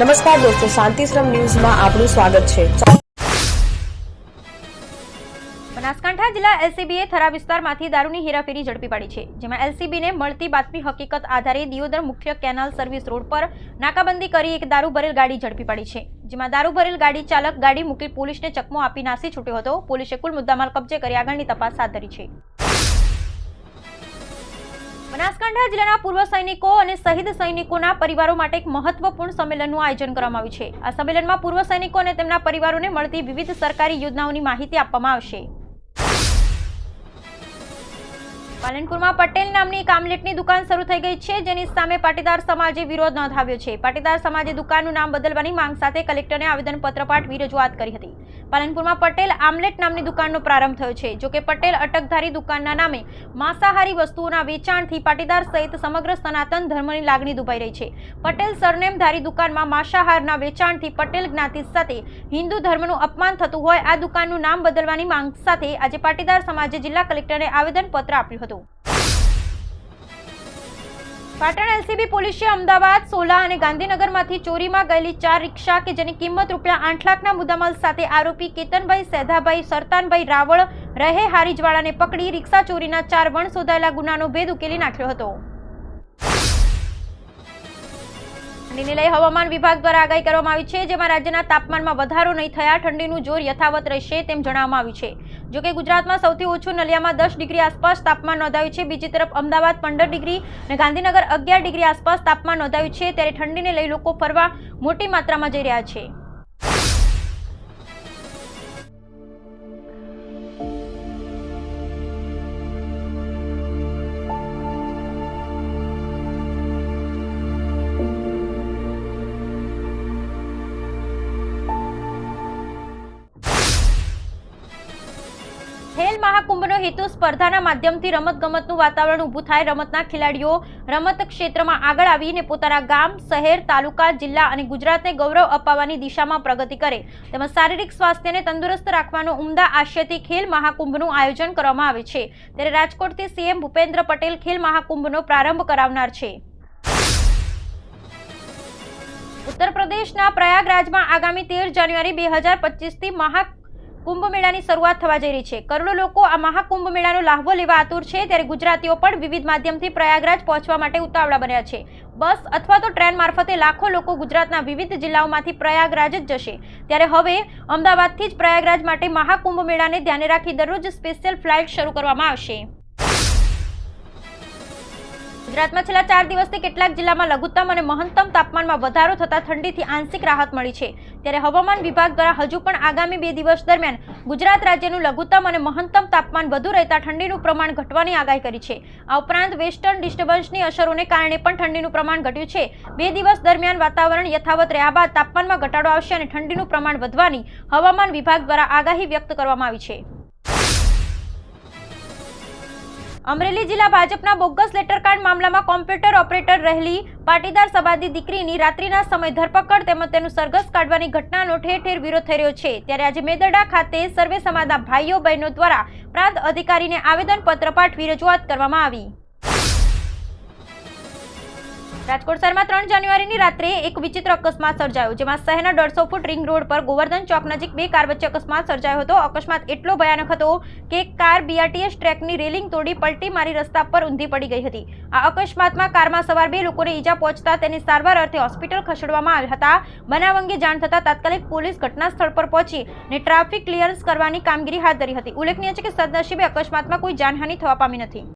નમસ્કાર દોસ્તો, શાંતિશ્રમ ન્યૂઝમાં આપનું સ્વાગત છે. બનાસકાંઠા જિલ્લા એલસીબીએ થરા વિસ્તારમાંથી દારૂની હેરાફેરી ઝડપી પાડી છે, જેમાં એલસીબીને મળતી બાતમી હકીકત આધારે દિયોદર મુખ્ય કેનાલ સર્વિસ રોડ પર નાકાબંધી કરી એક દારૂ ભરેલ ગાડી ઝડપી પાડી છે, જેમાં દારૂ ભરેલ ગાડી ચાલક ગાડી મૂકી પોલીસને ચકમો આપી નાસી છૂટ્યો હતો. પોલીસે કુલ મુદ્દામાલ કબજે કરી આગળની તપાસ હાથ ધરી છે. બનાસકાંઠા જિલ્લાના પૂર્વ સૈનિકો અને શહીદ સૈનિકોના પરિવારો માટે એક મહત્વપૂર્ણ સંમેલનનું આયોજન કરવામાં આવ્યું છે. આ સંમેલનમાં પૂર્વ સૈનિકો અને તેમના પરિવારોને મળતી વિવિધ સરકારી યોજનાઓની માહિતી આપવામાં આવશે. પાલનપુરમાં પટેલ નામની એક આમલેટની દુકાન શરૂ થઈ ગઈ છે, જેની સામે પાટીદાર સમાજે વિરોધ નોંધાવ્યો છે. પાટીદાર સમાજે દુકાનનું નામ બદલવાની માંગ સાથે કલેક્ટરને આવેદનપત્ર પાઠવી રજૂઆત કરી હતી. પાલનપુરમાં પટેલ આમલેટ નામની દુકાનનો પ્રારંભ થયો છે, જોકે પટેલ અટકધારી દુકાનના નામે માંસાહારી વસ્તુઓના વેચાણથી પાટીદાર સહિત સમગ્ર સનાતન ધર્મની લાગણી દુભાઈ રહી છે. પટેલ સરનેમધારી દુકાનમાં માંસાહારના વેચાણથી પટેલ જ્ઞાતિ સાથે હિન્દુ ધર્મનું અપમાન થતું હોય, આ દુકાનનું નામ બદલવાની માંગ સાથે આજે પાટીદાર સમાજે જિલ્લા કલેક્ટરને આવેદનપત્ર આપ્યું હતું. પાટણ એલસીબી પોલીસે અમદાવાદ, સોલા અને ગાંધીનગરમાંથી ચોરીમાં ગયેલી ચાર રિક્ષા કે જેની કિંમત રૂપિયા આઠ લાખના મુદ્દામાલ સાથે આરોપી કેતનભાઈ, સેધાભાઈ, સરતાનભાઈ રાવળ, રહે હારીજવાળાને પકડી રિક્ષા ચોરીના ચાર વણ શોધાયેલા ગુનાનો ભેદ ઉકેલી નાખ્યો હતો. ઠંડીને હવામાન વિભાગ દ્વારા આગાહી કરવામાં આવી છે, જેમાં રાજ્યના તાપમાનમાં વધારો નહીં થયા, ઠંડીનું જોર યથાવત રહેશે તેમ જણાવવામાં આવ્યું છે. જોકે ગુજરાતમાં સૌથી ઓછું નલિયામાં દસ ડિગ્રી આસપાસ તાપમાન નોંધાયું છે, બીજી તરફ અમદાવાદ પંદર ડિગ્રી અને ગાંધીનગર અગિયાર ડિગ્રી આસપાસ તાપમાન નોંધાયું છે, ત્યારે ઠંડીને લઈ લોકો ફરવા મોટી માત્રામાં જઈ રહ્યા છે. ખેલ મહાકુંભનો હેતુ સ્પર્ધાના માધ્યમથી રમતગમતનું વાતાવરણ ઊભું થાય. રમતના ખેલાડીઓ રમત ક્ષેત્રમાં આગળ આવીને પોતાના ગામ, શહેર, તાલુકા, જિલ્લા અને ગુજરાતને ગૌરવ અપાવવાની દિશામાં પ્રગતિ કરે. તેમજ શારીરિક સ્વાસ્થ્યને તંદુરસ્ત રાખવાનો ઉમદા આશયથી ખેલ મહાકુંભનું આયોજન કરવામાં આવે છે. ત્યારે રાજકોટથી સીએમ ભૂપેન્દ્ર પટેલ ખેલ મહાકુંભનો પ્રારંભ કરાવનાર છે. ઉત્તર પ્રદેશના પ્રયાગરાજમાં આગામી તેર જાન્યુઆરી બે હજાર પચીસથી મહા કુંભ મેળાની શરૂઆત થવા જઈ રહી છે. કરોડો લોકો આ મહાકુંભ મેળાનો લાહવો લેવા આતુર છે ત્યારે ગુજરાતીઓ પણ વિવિધ માધ્યમથી પ્રયાગરાજ પહોંચવા માટે ઉતાવળા બન્યા છે. બસ અથવા તો ટ્રેન મારફતે લાખો લોકો ગુજરાતના વિવિધ જિલ્લાઓમાંથી પ્રયાગરાજ જ જશે. ત્યારે હવે અમદાવાદથી જ પ્રયાગરાજ માટે મહાકુંભ મેળાને ધ્યાને રાખી દરરોજ સ્પેશિયલ ફ્લાઇટ શરૂ કરવામાં આવશે. ગુજરાતમાં છેલ્લા ચાર દિવસથી કેટલાક જિલ્લામાં લઘુત્તમ અને મહત્તમ તાપમાનમાં વધારો થતા ઠંડીથી આંશિક રાહત મળી છે. ત્યારે હવામાન વિભાગ દ્વારા હજુ પણ આગામી બે દિવસ દરમિયાન ગુજરાત રાજ્યનું લઘુત્તમ અને મહત્તમ તાપમાન વધુ રહેતા ઠંડીનું પ્રમાણ ઘટવાની આગાહી કરી છે. આ ઉપરાંત વેસ્ટર્ન ડિસ્ટર્બન્સની અસરોને કારણે પણ ઠંડીનું પ્રમાણ ઘટ્યું છે. બે દિવસ દરમિયાન વાતાવરણ યથાવત રહ્યા બાદ તાપમાનમાં ઘટાડો આવશે અને ઠંડીનું પ્રમાણ વધવાની હવામાન વિભાગ દ્વારા આગાહી વ્યક્ત કરવામાં આવી છે. અમરેલી જિલ્લા ભાજપના બોગસ લેટરકાર્ડ મામલામાં કોમ્પ્યુટર ઓપરેટર રહેલી પાટીદાર સભાની દીકરીની રાત્રિના સમય ધરપકડ તેમજ તેનું સરઘસ કાઢવાની ઘટનાનો ઠેર ઠેર વિરોધ થઈ રહ્યો છે. ત્યારે આજે મેદરડા ખાતે સર્વે સમાજના ભાઈઓ બહેનો દ્વારા પ્રાંત અધિકારીને આવેદનપત્ર પાઠવી રજૂઆત કરવામાં આવી. રાજકોટ શહેરમાં ત્રણ જાન્યુઆરીની રાત્રે એક વિચિત્ર અકસ્માત સર્જાયો, જેમાં શહેરના દોઢસો ફૂટ રિંગ રોડ પર ગોવર્ધન ચોક નજીક બે કાર વચ્ચે અકસ્માત સર્જાયો હતો. અકસ્માત એટલો ભયાનક હતો કે કાર બીઆરટીએસ ટ્રેકની રેલિંગ તોડી પલટી મારી રસ્તા પર ઊંધી પડી ગઈ હતી. આ અકસ્માતમાં કારમાં સવાર બે લોકોને ઈજા પહોંચતા તેની સારવાર અર્થે હોસ્પિટલ ખસેડવામાં આવ્યા હતા. બનાવ અંગે જાણ થતાં તાત્કાલિક પોલીસ ઘટના સ્થળ પર પહોંચી અને ટ્રાફિક ક્લિયરન્સ કરવાની કામગીરી હાથ ધરી હતી. ઉલ્લેખનીય છે કે સદનસીબે અકસ્માતમાં કોઈ જાનહાનિ થવા પામી નથી.